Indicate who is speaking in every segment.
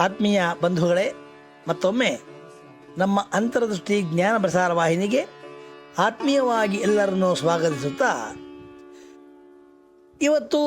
Speaker 1: ಆತ್ಮೀಯ ಬಂಧುಗಳೇ, ಮತ್ತೊಮ್ಮೆ ನಮ್ಮ ಅಂತರದೃಷ್ಟಿ ಜ್ಞಾನ ಪ್ರಸಾರ ವಾಹಿನಿಗೆ ಆತ್ಮೀಯವಾಗಿ ಎಲ್ಲರನ್ನೂ ಸ್ವಾಗತಿಸುತ್ತಾ, ಇವತ್ತು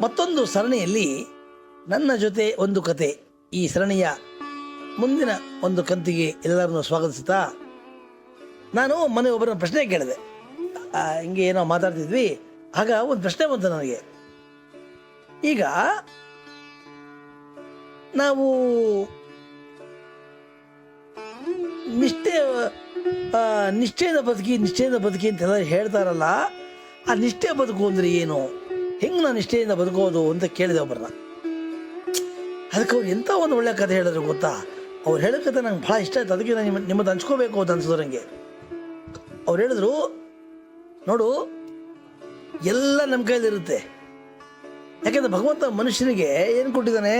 Speaker 1: ಮತ್ತೊಂದು ಸರಣಿಯಲ್ಲಿ ನನ್ನ ಜೊತೆ ಒಂದು ಕತೆ, ಈ ಸರಣಿಯ ಮುಂದಿನ ಒಂದು ಕಂತಿಗೆ ಎಲ್ಲರನ್ನೂ ಸ್ವಾಗತಿಸುತ್ತಾ, ನಾನು ಮನೆ ಒಬ್ಬರನ್ನ ಪ್ರಶ್ನೆ ಕೇಳಿದೆ. ಹಿಂಗೆ ಏನೋ ಮಾತಾಡ್ತಿದ್ವಿ. ಆಗ ಒಂದು ಪ್ರಶ್ನೆ ಬಂತು ನನಗೆ. ಈಗ ನಾವು ನಿಷ್ಠೆ ನಿಶ್ಚಯದ ಬದುಕಿ ನಿಶ್ಚಯದ ಬದುಕಿ ಅಂತೆಲ್ಲ ಹೇಳ್ತಾರಲ್ಲ, ಆ ನಿಷ್ಠೆ ಬದುಕು ಅಂದ್ರೆ ಏನು? ಹೆಂಗೆ ನಾನು ನಿಷ್ಠೆಯಿಂದ ಬದುಕೋದು ಅಂತ ಕೇಳಿದೆ ಒಬ್ಬರನ್ನ ಅದಕ್ಕೆ ಅವ್ರು ಎಂಥ ಒಂದು ಒಳ್ಳೆ ಕಥೆ ಹೇಳಿದ್ರು ಗೊತ್ತಾ? ಅವ್ರು ಹೇಳೋ ಕಥೆ ನಂಗೆ ಭಾಳ ಇಷ್ಟ ಆಯ್ತು. ಅದಕ್ಕೆ ನಿಮ್ಮ ನಿಮ್ಮದು ಹಂಚ್ಕೋಬೇಕು ಅಂತ ಅನ್ಸಿದ್ರು ನನಗೆ ಅವ್ರು ಹೇಳಿದ್ರು, ನೋಡು, ಎಲ್ಲ ನಮ್ಮ ಕೈಲಿರುತ್ತೆ ಯಾಕೆಂದ್ರೆ ಭಗವಂತ ಮನುಷ್ಯನಿಗೆ ಏನು ಕೊಟ್ಟಿದ್ದಾನೆ?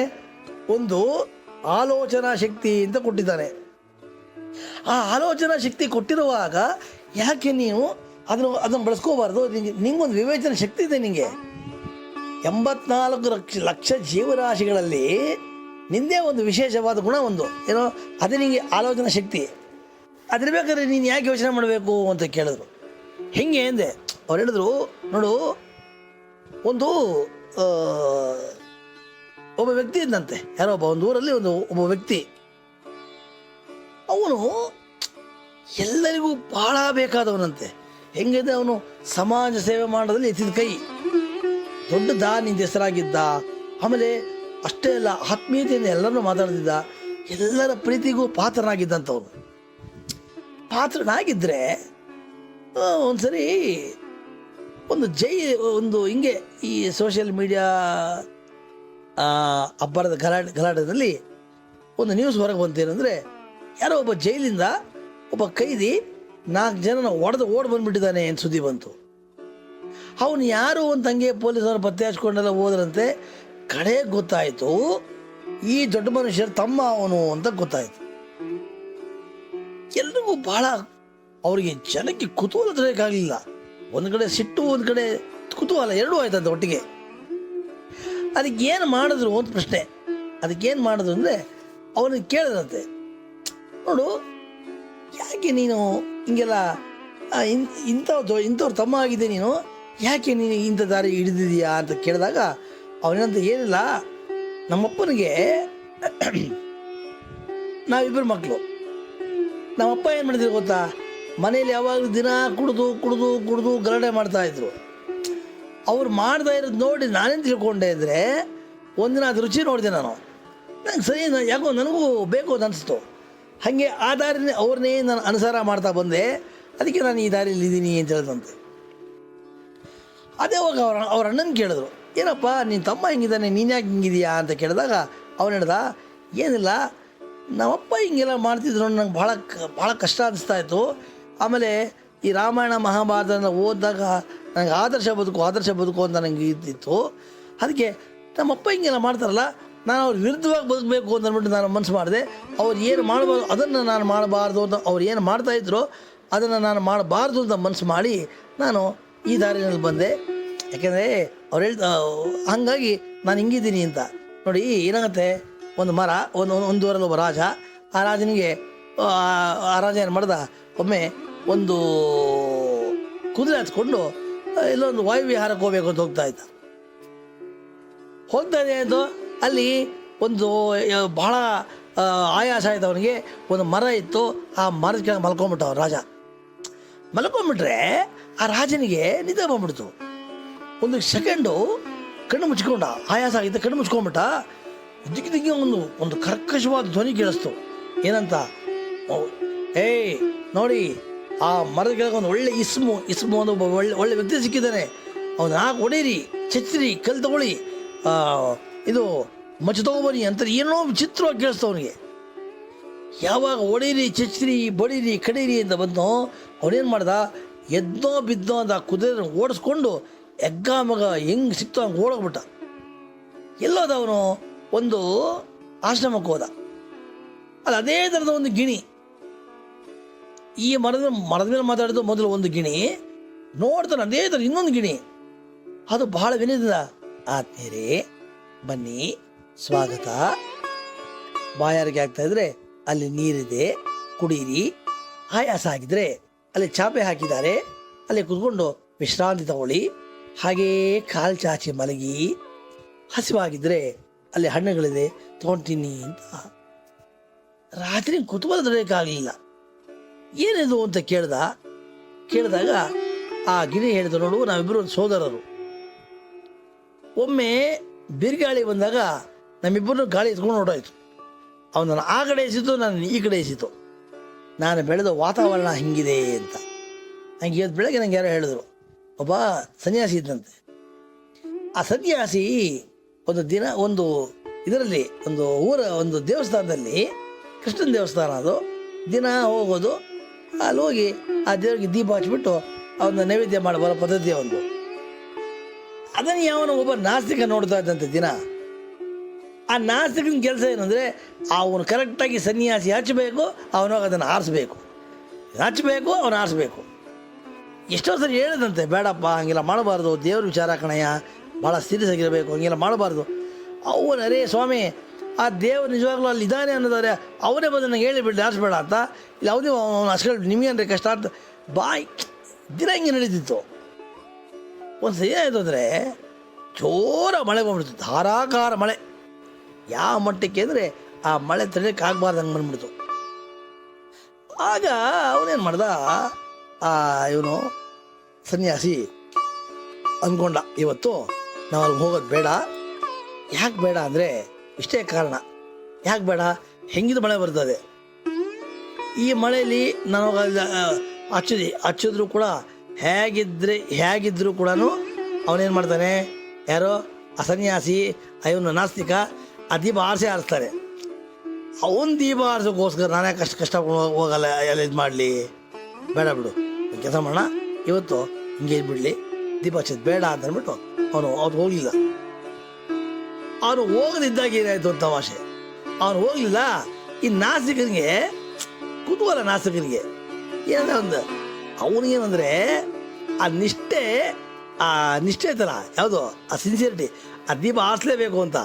Speaker 1: ಒಂದು ಆಲೋಚನಾ ಶಕ್ತಿ ಅಂತ ಕೊಟ್ಟಿದ್ದಾನೆ ಆ ಆಲೋಚನಾ ಶಕ್ತಿ ಕೊಟ್ಟಿರುವಾಗ ಯಾಕೆ ನೀವು ಅದನ್ನು ಅದನ್ನು ಬಳಸ್ಕೋಬಾರ್ದು? ನಿಂಗೆ, ನಿಂಗೊಂದು ವಿವೇಚನ ಶಕ್ತಿ ಇದೆ ನಿಮಗೆ ಎಂಬತ್ನಾಲ್ಕು ಲಕ್ಷ ಲಕ್ಷ ಜೀವರಾಶಿಗಳಲ್ಲಿ ನಿಂದೇ ಒಂದು ವಿಶೇಷವಾದ ಗುಣ ಒಂದು. ಏನೋ, ಅದೇ ನಿಮಗೆ ಆಲೋಚನಾ ಶಕ್ತಿ. ಅದಿರ್ಬೇಕಾದ್ರೆ ನೀನು ಯಾಕೆ ಯೋಚನೆ ಮಾಡಬೇಕು ಅಂತ ಕೇಳಿದ್ರು. ಹೆಂಗೆ ಅಂದೆ? ಅವ್ರು ಹೇಳಿದ್ರು, ನೋಡು, ಒಂದು ಒಬ್ಬ ವ್ಯಕ್ತಿ ಇದ್ದಂತೆ. ಯಾರೋ ಒಬ್ಬ ಒಂದು ಊರಲ್ಲಿ ಒಂದು ಒಬ್ಬ ವ್ಯಕ್ತಿ. ಅವನು ಎಲ್ಲರಿಗೂ ಬಹಳ ಬೇಕಾದವನಂತೆ. ಹೆಂಗಿದೆ ಅವನು ಸಮಾಜ ಸೇವೆ ಮಾಡೋದ್ರಲ್ಲಿ ಎತ್ತಿದ ಕೈ. ದೊಡ್ಡ ದಾನಿಂದ ಹೆಸರಾಗಿದ್ದ, ಆಮೇಲೆ ಅಷ್ಟೇ ಅಲ್ಲ, ಆತ್ಮೀಯತೆಯಿಂದ ಎಲ್ಲರನ್ನೂ ಮಾತಾಡ್ತಿದ್ದ, ಎಲ್ಲರ ಪ್ರೀತಿಗೂ ಪಾತ್ರನಾಗಿದ್ದಂಥವನು. ಪಾತ್ರನಾಗಿದ್ದರೆ ಒಂದ್ಸರಿ ಒಂದು ಜೈ, ಒಂದು ಹಿಂಗೆ ಈ ಸೋಷಿಯಲ್ ಮೀಡಿಯಾ ಅಬ್ಬರದ ಗಲಾಟೆ, ಗಲಾಟದಲ್ಲಿ ಒಂದು ನ್ಯೂಸ್ ಹೊರಗೆ ಬಂತೇನೆಂದರೆ, ಯಾರೋ ಒಬ್ಬ ಜೈಲಿಂದ ಒಬ್ಬ ಕೈದಿ ನಾಲ್ಕು ಜನನ ಒಡೆದು ಓಡ್ ಬಂದ್ಬಿಟ್ಟಿದ್ದಾನೆ ಅಂತ ಸುದ್ದಿ ಬಂತು. ಅವನು ಯಾರು ಅಂತ ಹಂಗೆ ಪೊಲೀಸರು ಪತ್ತೆ ಹಚ್ಕೊಂಡೆಲ್ಲ ಹೋದ್ರಂತೆ, ಕಡೆ ಗೊತ್ತಾಯಿತು, ಈ ದೊಡ್ಡ ಮನುಷ್ಯರು ತಮ್ಮ ಅವನು ಅಂತ ಗೊತ್ತಾಯಿತು. ಎಲ್ರಿಗೂ ಬಹಳ ಅವರಿಗೆ ಜನಕ್ಕೆ ಕುತೂಹಲ ತರಬೇಕಾಗಲಿಲ್ಲ ಒಂದು ಕಡೆ ಸಿಟ್ಟು, ಒಂದು ಕಡೆ ಕುತೂಹಲ, ಎರಡೂ ಆಯ್ತಂತೆ ಒಟ್ಟಿಗೆ. ಅದಕ್ಕೆ ಏನು ಮಾಡಿದ್ರು ಅಂತ ಪ್ರಶ್ನೆ. ಅದಕ್ಕೇನು ಮಾಡಿದ್ರು ಅಂದರೆ ಅವನಿಗೆ ಕೇಳಿದ್ರಂತೆ ನೋಡು, ಯಾಕೆ ನೀನು ಹಿಂಗೆಲ್ಲ ಇನ್ ಇಂಥವ್ರು ತಮ್ಮ ಆಗಿದೆ ನೀನು, ಯಾಕೆ ನೀನು ಇಂಥ ದಾರಿ ಹಿಡಿದಿದೆಯಾ ಅಂತ ಕೇಳಿದಾಗ ಅವನಂತ ಏನಿಲ್ಲ. ನಮ್ಮಪ್ಪನಿಗೆ ನಾವಿಬ್ಬರು ಮಕ್ಕಳು ನಮ್ಮಪ್ಪ ಏನು ಮಾಡಿದ್ರು ಗೊತ್ತಾ? ಮನೇಲಿ ಯಾವಾಗಲೂ ದಿನ ಕುಡಿದು ಕುಡಿದು ಕುಡಿದು ಗಲಾಟೆ ಮಾಡ್ತಾ ಇದ್ರು. ಅವ್ರು ಮಾಡ್ತಾ ಇರೋದು ನೋಡಿ ನಾನೇನು ತಿಳ್ಕೊಂಡೆ ಅಂದರೆ ಒಂದಿನ ಅದು ರುಚಿ ನೋಡಿದೆ ನಾನು. ನಂಗೆ ಸರಿ ಯಾಕೋ ನನಗೂ ಬೇಕು ಅಂತ ಅನಿಸ್ತು. ಹಾಗೆ ಆ ದಾರಿನೇ ಅವ್ರನ್ನೇ ನಾನು ಅನುಸಾರ ಮಾಡ್ತಾ ಬಂದೆ. ಅದಕ್ಕೆ ನಾನು ಈ ದಾರಿಯಲ್ಲಿ ಇದ್ದೀನಿ ಅಂತ ಹೇಳಿದಂತೆ ಅದೇ ಹೋಗಿ ಅವ್ರ ಅವ್ರ ಅಣ್ಣನ ಕೇಳಿದ್ರು, ಏನಪ್ಪ ನಿನ್ನ ತಮ್ಮ ಹಿಂಗಿದ್ದಾನೆ? ನೀನು ಯಾಕೆ ಹಿಂಗಿದೆಯಾ ಅಂತ ಕೇಳಿದಾಗ ಅವನು ಹೇಳ್ದ, ಏನಿಲ್ಲ, ನಮ್ಮಪ್ಪ ಹಿಂಗೆಲ್ಲ ಮಾಡ್ತಿದ್ರು ನಂಗೆ ಭಾಳ ಭಾಳ ಕಷ್ಟ ಅನಿಸ್ತಾ ಇತ್ತು. ಆಮೇಲೆ ಈ ರಾಮಾಯಣ ಮಹಾಭಾರತನ ಓದಿದಾಗ ನನಗೆ ಆದರ್ಶ ಬದುಕು ಆದರ್ಶ ಬದುಕು ಅಂತ ನನಗೆ ಇದ್ದಿತ್ತು. ಅದಕ್ಕೆ ನಮ್ಮಪ್ಪ ಹಿಂಗೆಲ್ಲ ಮಾಡ್ತಾರಲ್ಲ, ನಾನು ಅವ್ರ ವಿರುದ್ಧವಾಗಿ ಬದುಕಬೇಕು ಅಂತ ಅಂದ್ಬಿಟ್ಟು ನಾನು ಮನಸ್ಸು ಮಾಡಿದೆ. ಅವ್ರು ಏನು ಮಾಡಬಾರ್ದು, ಅದನ್ನು ನಾನು ಮಾಡಬಾರ್ದು ಅಂತ ಅವ್ರು ಏನು ಮಾಡ್ತಾಯಿದ್ರು ಅದನ್ನು ನಾನು ಮಾಡಬಾರ್ದು ಅಂತ ಮನಸ್ಸು ಮಾಡಿ ನಾನು ಈ ದಾರಿನಲ್ಲಿ ಬಂದೆ. ಯಾಕೆಂದರೆ ಅವ್ರು ಹೇಳ್ತಾ, ಹಾಗಾಗಿ ನಾನು ಹಿಂಗಿದ್ದೀನಿ ಅಂತ. ನೋಡಿ, ಏನಾಗುತ್ತೆ? ಒಂದು ಮರ, ಒಂದು, ಒಂದು- ಒಂದು ಊರಲ್ಲಿ ಒಬ್ಬ ರಾಜ, ಆ ರಾಜನಿಗೆ, ಆ ಆ ರಾಜ ಏನು ಮಾಡ್ದ? ಒಮ್ಮೆ ಒಂದು ಕುದುರೆ ಹತ್ಕೊಂಡು ಎಲ್ಲೊಂದು ವಾಯುವಿಹಾರಕ್ಕೆ ಹೋಗ್ಬೇಕು ಅಂತ ಹೋಗ್ತಾ ಇದ್ದ. ಹೋಗ್ತಾ ಇದೆ ಅದು ಅಲ್ಲಿ ಒಂದು ಬಹಳ ಆಯಾಸ ಆಯ್ತು ಅವನಿಗೆ. ಒಂದು ಮರ ಇತ್ತು, ಆ ಮರದ ಕೆಳಗೆ ಮಲ್ಕೊಂಡ್ಬಿಟ್ಟ ರಾಜ. ಮಲ್ಕೊಂಡ್ಬಿಟ್ರೆ ಆ ರಾಜನಿಗೆ ನಿದ್ದೆ ಬಂದ್ಬಿಡ್ತು. ಒಂದು ಸೆಕೆಂಡು ಕಣ್ಣು ಮುಚ್ಕೊಂಡ ಆಯಾಸ ಆಗಿದ್ದ ಕಣ್ಣು ಮುಚ್ಕೊಂಡ್ಬಿಟ್ಟ ದಿಕ್ಕಿ ಒಂದು ಒಂದು ಕರ್ಕಶವಾದ ಧ್ವನಿ ಕೇಳಿಸ್ತು. ಏನಂತ? ಏಯ್, ನೋಡಿ ಆ ಮರದ ಕೆಳಗೆ ಒಂದು ಒಳ್ಳೆ ಇಸ್ಮು ಇಸ್ಮು ಒಂದು ಒಬ್ಬ ಒಳ್ಳೆ ಒಳ್ಳೆ ವ್ಯಕ್ತಿ ಸಿಕ್ಕಿದ್ದಾನೆ. ಅವನು ಹಾಕಿ ಹೊಡೀರಿ ಚಚ್ಚಿರಿ ಕಲ್ ತಗೊಳ್ಳಿ. ಇದು ಮಚ್ಚ ತಗೊಬನ್ನಿ ಅಂತ ಏನೋ ವಿಚಿತ್ರವಾಗಿ ಕೇಳಿಸ್ತು ಅವನಿಗೆ. ಯಾವಾಗ ಹೊಡೀರಿ ಚಚ್ಚಿರಿ ಬಡೀರಿ, ಕಡೀರಿ ಅಂತ ಬಂದು ಅವನೇನು ಮಾಡ್ದ? ಎದ್ದೋ ಬಿದ್ದೋ ಅಂತ ಕುದುರೆ ಓಡಿಸ್ಕೊಂಡು ಎಗ್ಗ ಮಗ ಹೆಂಗೆ ಸಿಕ್ತೋ ಹಂಗೆ ಓಡೋಗ್ಬಿಟ್ಟ. ಎಲ್ಲೋದ ಅವನು? ಒಂದು ಆಶ್ರಮಕ್ಕೆ ಹೋದ. ಅಲ್ಲ ಅದೇ ಥರದ ಒಂದು ಗಿಣಿ. ಈ ಮರದ ಮರದ ಮೇಲೆ ಮಾತಾಡಿದ್ದು ಮೊದಲು ಒಂದು ಗಿಣಿ, ನೋಡ್ತಾನೆ ಅದೇ ಥರ ಇನ್ನೊಂದು ಗಿಣಿ. ಅದು ಬಹಳ ವಿನಯದಿಂದ ಆತ್ಮೀಯರೇ, ಬನ್ನಿ, ಸ್ವಾಗತ. ಬಾಯಾರಿಗೆ ಆಗ್ತಾ ಇದ್ರೆ ಅಲ್ಲಿ ನೀರಿದೆ, ಕುಡೀರಿ. ಆಯಾಸ ಆಗಿದ್ರೆ ಅಲ್ಲಿ ಚಾಪೆ ಹಾಕಿದ್ದಾರೆ. ಅಲ್ಲಿ ಕುತ್ಕೊಂಡು ವಿಶ್ರಾಂತಿ ತಗೊಳ್ಳಿ. ಹಾಗೇ ಕಾಲು ಚಾಚಿ ಮಲಗಿ. ಹಸಿವಾಗಿದ್ರೆ ಅಲ್ಲಿ ಹಣ್ಣುಗಳಿದೆ ತಗೊಂತೀನಿ ಅಂತ. ರಾತ್ರಿ ಕುತೂಹಲ ತಡೆಯೋಕ್ಕಾಗಲಿಲ್ಲ. ಏನಿದು ಅಂತ ಕೇಳ್ದ, ಕೇಳಿದಾಗ ಆ ಗಿಣಿ ಹೇಳಿದ ನೋಡು ನಾವಿಬ್ಬರು ಸೋದರರು. ಒಮ್ಮೆ ಬಿರುಗಾಳಿ ಬಂದಾಗ ನಮ್ಮಿಬ್ಬರನ್ನು ಗಾಳಿ ಎತ್ಕೊಂಡು ಅವನು ಅವನನ್ನು ಆ ಕಡೆ ಎಸಿತು, ನಾನು ಈ ಕಡೆ ಎಸಿತು. ನಾನು ಬೆಳೆದ ವಾತಾವರಣ ಹಿಂಗಿದೆ ಅಂತ. ನಂಗೆ ಇವತ್ತು ಬೆಳಗ್ಗೆ ನಂಗೆ ಯಾರೋ ಹೇಳಿದ್ರು, ಒಬ್ಬ ಸನ್ಯಾಸಿ ಇದ್ದಂತೆ. ಆ ಸನ್ಯಾಸಿ ಒಂದು ದಿನ, ಒಂದು ಇದರಲ್ಲಿ, ಒಂದು ಊರ, ಒಂದು ದೇವಸ್ಥಾನದಲ್ಲಿ, ಕೃಷ್ಣನ ದೇವಸ್ಥಾನ ಅದು. ದಿನ ಹೋಗೋದು ಅಲ್ಲಿ ಹೋಗಿ ಆ ದೇವರಿಗೆ ದೀಪ ಹಚ್ಚಿಬಿಟ್ಟು ಅವನ್ನ ನೈವೇದ್ಯ ಮಾಡಿ ಬರೋ ಪದ್ಧತಿ ಒಂದು. ಅದನ್ನು ಯಾವನ ಒಬ್ಬ ನಾಸ್ತಿಕ ನೋಡ್ತಾ ಇದ್ದಂತೆ ದಿನ. ಆ ನಾಸ್ತಿಕನ ಕೆಲಸ ಏನಂದರೆ ಅವನು ಕರೆಕ್ಟಾಗಿ ಸನ್ಯಾಸಿ ಹಚ್ಚಬೇಕು ಅವನಾಗ ಅದನ್ನು ಆರಿಸ್ಬೇಕು. ಹಚ್ಚಬೇಕು ಅವನು ಆರಿಸ್ಬೇಕು. ಎಷ್ಟೋ ಸರಿ ಹೇಳಿದಂತೆ, ಬೇಡಪ್ಪ, ಹಂಗೆಲ್ಲ ಮಾಡಬಾರ್ದು, ದೇವ್ರ ವಿಚಾರ ಕಣಯ್ಯ ಭಾಳ ಸೀರಿಯಸ್ ಆಗಿರಬೇಕು, ಹಂಗೆಲ್ಲ ಮಾಡಬಾರ್ದು. ಅವನು ಅರೇ ಸ್ವಾಮಿ ಆ ದೇವರು ನಿಜವಾಗ್ಲೂ ಅಲ್ಲಿ ಇದ್ದಾನೆ ಅನ್ನೋದಾರೆ ಅವನೇ ಬಂದು ನನಗೆ ಹೇಳಿಬಿಟ್ಟು ಬೇಡ ಅಂತ. ಇಲ್ಲಿ, ಅವನೇ, ಅವನು ಅಷ್ಟು ಅಂದರೆ ಕಷ್ಟ ಅಂತ ಬಾಯ್ ದಿನ ಹಿಂಗೆ ನಡೀತಿತ್ತು. ಒಂದು ಸರಿ ಆಯಿತು ಅಂದರೆ ಜೋರ ಮಳೆ ಬಂದ್ಬಿಡ್ತು, ಧಾರಾಕಾರ ಮಳೆ. ಯಾವ ಮಟ್ಟಕ್ಕೆ ಅಂದರೆ ಆ ಮಳೆ ತಡೆಯಕ್ಕೆ ಆಗಬಾರ್ದು ಹಂಗೆ ಬಂದ್ಬಿಡ್ತು. ಆಗ ಅವನೇನು ಮಾಡ್ದ? ಆ, ಇವನು ಸನ್ಯಾಸಿ ಅಂದ್ಕೊಂಡ ಇವತ್ತು ನಾವು ಅಲ್ಲಿ ಹೋಗೋದು ಬೇಡ. ಯಾಕೆ ಬೇಡ ಅಂದರೆ ಇಷ್ಟೇ ಕಾರಣ. ಯಾಕೆ ಬೇಡ? ಹೆಂಗಿದ ಮಳೆ ಬರ್ತದೆ? ಈ ಮಳೆಯಲ್ಲಿ ನಾನು ಹಚ್ಚಿದಿ ಹಚ್ಚಿದ್ರು ಕೂಡ ಹೇಗಿದ್ರೆ, ಹೇಗಿದ್ರು ಕೂಡ ಅವನೇನು ಮಾಡ್ತಾನೆ? ಯಾರೋ ಅಸನ್ಯಾಸಿ ಸನ್ಯಾಸಿ ಇವನು ನಾಸ್ತಿಕ, ಆ ದೀಪ ಆರಿಸಿ ಆರಿಸ್ತಾರೆ. ಅವನ ದೀಪ ಆರಿಸೋಕ್ಕೋಸ್ಕರ ನಾನೇ ಕಷ್ಟ ಕಷ್ಟ ಹೋಗಲ್ಲ, ಎಲ್ಲ ಇದು ಮಾಡಲಿ. ಬೇಡ ಬಿಡು. ಕೆಲಸ ಮಾಡೋಣ. ಇವತ್ತು ಹಿಂಗೆ ಬಿಡಲಿ? ದೀಪ ಹಚ್ಚೋದು ಬೇಡ ಅಂತ ಅಂದ್ಬಿಟ್ಟು ಅವನು ಅವ್ರು ಹೋಗಲಿಲ್ಲ ಅವನು ಹೋಗದಿದ್ದಾಗ ಏನಾಯ್ತು ಅಂತ ತಮಾಷೆ. ಅವನು ಹೋಗಲಿಲ್ಲ, ಈ ನಾಸಿಕನಿಗೆ, ಕುತೂಹಲ ನಾಸಿಕನಿಗೆ. ಏನಂದ್ರೆ ಒಂದು ಅವನಿಗೇನಂದ್ರೆ ಆ ನಿಷ್ಠೆ ಆ ನಿಷ್ಠೆ ಐತಲ್ಲ, ಯಾವುದು, ಆ ಸಿನ್ಸಿಯರಿಟಿ ಆ ದೀಪ ಆರಿಸ್ಲೇಬೇಕು ಅಂತ.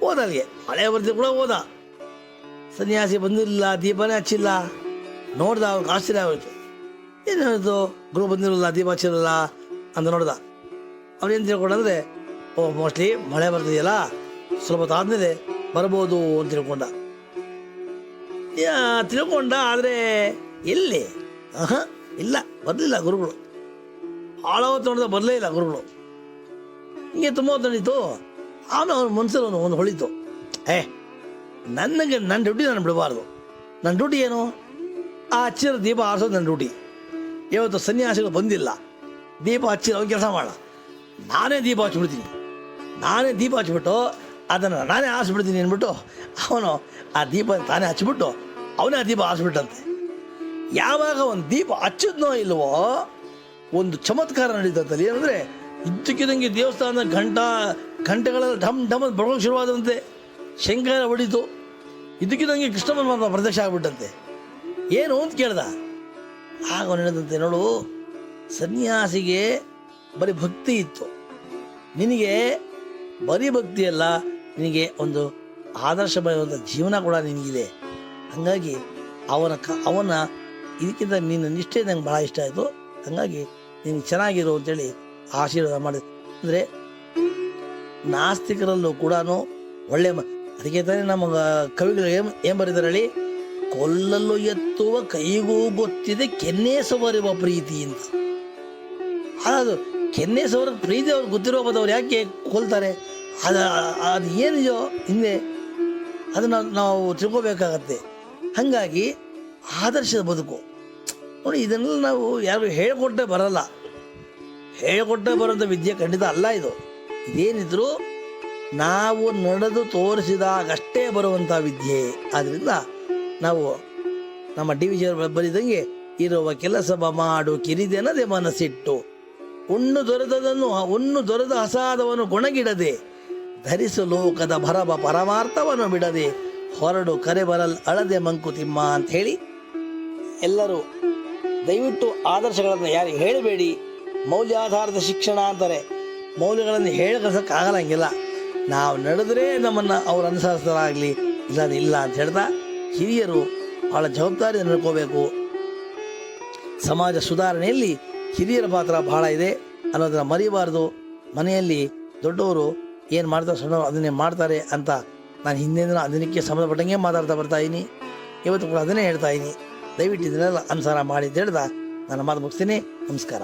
Speaker 1: ಹೋದ ಅಲ್ಲಿಗೆ ಮಳೆ ಬರ್ತಿದ್ರು ಕೂಡ ಹೋದ. ಸನ್ಯಾಸಿ ಬಂದಿರಲಿಲ್ಲ, ದೀಪನೇ ಹಚ್ಚಿಲ್ಲ. ನೋಡ್ದ ಅವ್ನಿಗೆ ಆಶ್ಚರ್ಯ ಆಗೋಯ್ತು. ಹೇಳ್ತು ಗುರು ಬಂದಿರಲಿಲ್ಲ, ದೀಪ ಹಚ್ಚಿರಲ್ಲ ಅಂತ ನೋಡ್ದ. ಅವನೇನು ತಿಳ್ಕೊಂಡಂದ್ರೆ ಮೋಸ್ಟ್ಲಿ ಮಳೆ ಬರ್ತಿದೆಯಲ್ಲ? ಸ್ವಲ್ಪ ತಾದ್ಮೇಲೆ ಬರ್ಬೋದು ಅಂತ ತಿಳ್ಕೊಂಡ. ತಿಳ್ಕೊಂಡ, ಆದರೆ ಎಲ್ಲಿ? ಆಹಾ, ಇಲ್ಲ, ಬರಲಿಲ್ಲ ಗುರುಗಳು. ಭಾಳ ಹೊತ್ತು ನೋಡಿದ ಬರಲೇ ಇಲ್ಲ ಗುರುಗಳು. ಹಿಂಗೆ ತುಂಬ ಹೊತ್ತು ನಡೀತು. ಅವನು ಅವನ ಮನಸ್ಸಲ್ಲಿ ಒಂದು ಹೊಳಿತು. ಏ, ನನಗೆ ನನ್ನ ಡ್ಯೂಟಿ ನಾನು ಬಿಡಬಾರ್ದು. ನನ್ನ ಡ್ಯೂಟಿ ಏನು? ಆ ಹಚ್ಚಿರೋ ದೀಪ ಆರಿಸೋದು ನನ್ನ ಡ್ಯೂಟಿ. ಇವತ್ತು ಸನ್ಯಾಸಿಗಳು ಬಂದಿಲ್ಲ. ದೀಪ ಹಚ್ಚಿರೋ ಕೆಲಸ ಮಾಡ. ನಾನೇ ದೀಪ ಹಚ್ಬಿಡ್ತೀನಿ ನಾನೇ ದೀಪ ಹಚ್ಬಿಟ್ಟು ಅದನ್ನು ನಾನೇ ಹಾಸ್ಬಿಡ್ತೀನಿ ಅಂದ್ಬಿಟ್ಟು ಅವನು ಆ ದೀಪ ತಾನೇ ಹಚ್ಬಿಟ್ಟು ಅವನೇ ಆ ದೀಪ ಆಸ್ಬಿಟ್ಟಂತೆ ಯಾವಾಗ ಒಂದು ದೀಪ ಹಚ್ಚಿದ್ನೋ ಇಲ್ವೋ, ಒಂದು ಚಮತ್ಕಾರ ನಡೀತಂತಲ್ಲಿ ಏನಂದರೆ ಇದ್ದಕ್ಕಿದ್ದಂಗೆ ದೇವಸ್ಥಾನದ ಗಂಟ ಗಂಟೆಗಳೆಲ್ಲ ಢಮ್ ಢಮ್ ಬಡಕ ಶುರುವಾದಂತೆ ಶಂಕರ ಹೊಡಿತು ಇದ್ದಕ್ಕಿದ್ದಂಗೆ ಕೃಷ್ಣ ಪರಮಾತ್ಮ ಪ್ರದೇಶ ಆಗ್ಬಿಟ್ಟಂತೆ. ಏನು ಅಂತ ಕೇಳ್ದ? ಆಗ ಅವನು ಹೇಳಿದಂತೆ, ನೋಡು, ಸನ್ಯಾಸಿಗೆ ಬರೀ ಭಕ್ತಿ ಇತ್ತು. ನಿನಗೆ ಬರೀ ಭಕ್ತಿ ಅಲ್ಲ, ನಿನಗೆ ಒಂದು ಆದರ್ಶಮಯವಾದ ಜೀವನ ಕೂಡ ನಿನಗಿದೆ. ಹಾಗಾಗಿ ಅವನ ಕ, ಅವನ ಇದಕ್ಕಿಂತ ನಿನ್ನ ನಿಷ್ಠೆ ನಂಗೆ ಭಾಳ ಇಷ್ಟ ಆಯಿತು. ಹಾಗಾಗಿ ನೀನು ಚೆನ್ನಾಗಿರು ಅಂತೇಳಿ ಆಶೀರ್ವಾದ ಮಾಡಿ. ಅಂದರೆ ನಾಸ್ತಿಕರಲ್ಲೂ ಕೂಡ ಒಳ್ಳೆ ಅದಕ್ಕೆ ತಾನೇ ನಮ್ಮ ಕವಿಗಳು ಏನ್, ಏನು ಬರೀತಾರೆ ಕೊಲ್ಲಲು ಎತ್ತುವ ಕೈಗೂ ಗೊತ್ತಿದೆ ಕೆನ್ನೇಸವರಿವ ಪ್ರೀತಿ ಅಂತ. ಅದು ಕೆನ್ನೇಸವರ ಪ್ರೀತಿ ಅವ್ರಿಗೆ ಗೊತ್ತಿರೋ ಅವ್ರು ಯಾಕೆ ಕೊಲ್ತಾರೆ? ಅದು ಅದು ಏನಿದೆಯೋ ಹಿಂದೆ ಅದನ್ನು ನಾವು ತಿಳ್ಕೊಬೇಕಾಗತ್ತೆ. ಹಾಗಾಗಿ ಆದರ್ಶದ ಬದುಕು. ನೋಡಿ, ಇದನ್ನೆಲ್ಲ ನಾವು ಯಾರು ಹೇಳಿಕೊಟ್ಟೆ ಬರಲ್ಲ. ಹೇಳಿಕೊಟ್ಟೆ ಬರೋಂಥ ವಿದ್ಯೆ ಖಂಡಿತ ಅಲ್ಲ ಇದು. ಇದೇನಿದ್ರು ನಾವು ನಡೆದು ತೋರಿಸಿದಾಗಷ್ಟೇ ಬರುವಂಥ ವಿದ್ಯೆ. ಆದ್ದರಿಂದ ನಾವು ನಮ್ಮ ಡಿ ವಿಜಯ ಬರಿದಂಗೆ ಇರುವ ಕೆಲಸ ಮಾಡು ಕಿರಿದೆನದೆ ಮನಸ್ಸಿಟ್ಟು. ಉಣ್ಣು ದೊರೆತದನ್ನು, ಉಣ್ಣು ದೊರೆದ ಹಸಾದವನು ಗುಣಗಿಡದೆ ಧರಿಸು ಲೋಕದ ಭರಬ ಪರಮಾರ್ಥವನ್ನು ಬಿಡದೆ ಹೊರಡು ಕರೆ ಬರಲ್ ಅಳದೆ ಮಂಕುತಿಮ್ಮ ಅಂತ ಹೇಳಿ ಎಲ್ಲರೂ ದಯವಿಟ್ಟು ಆದರ್ಶಗಳನ್ನು ಯಾರು ಹೇಳಬೇಡಿ. ಮೌಲ್ಯಾಧಾರಿತ ಶಿಕ್ಷಣ ಅಂತಾರೆ. ಮೌಲ್ಯಗಳನ್ನು ಹೇಳಿ ಕಳ್ಸೋಕ್ಕಾಗಲ್ಲ ನಾವು ನಡೆದ್ರೆ ನಮ್ಮನ್ನು ಅವ್ರು ಅನುಸರಿಸ್ತಾರಾಗಲಿ ಇಲ್ಲ ಇಲ್ಲ ಅಂತ ಹೇಳ್ತಾ ಹಿರಿಯರು ಭಾಳ ಜವಾಬ್ದಾರಿ ನಡ್ಕೋಬೇಕು. ಸಮಾಜ ಸುಧಾರಣೆಯಲ್ಲಿ ಹಿರಿಯರ ಪಾತ್ರ ಬಹಳ ಇದೆ ಅನ್ನೋದನ್ನ ಮರಿಬಾರ್ದು. ಮನೆಯಲ್ಲಿ ದೊಡ್ಡವರು ಏನು ಮಾಡ್ತಾರೆ ಸಣ್ಣವರು ಅದನ್ನೇ ಮಾಡ್ತಾರೆ ಅಂತ ನಾನು ಹಿಂದಿನ ಅದಕ್ಕೆ ಸಂಬಂಧಪಟ್ಟಂಗೆ ಮಾತಾಡ್ತಾ ಬರ್ತಾಯಿದ್ದೀನಿ ಇವತ್ತು ಕೂಡ ಅದನ್ನೇ ಹೇಳ್ತಾ ಇದ್ದೀನಿ ದಯವಿಟ್ಟು ಇದನ್ನೆಲ್ಲ ಅನುಸಾರ ಮಾಡಿ ಅಂತ ನನ್ನ ಮಾತು ಮುಗಿಸ್ತೀನಿ. ನಮಸ್ಕಾರ.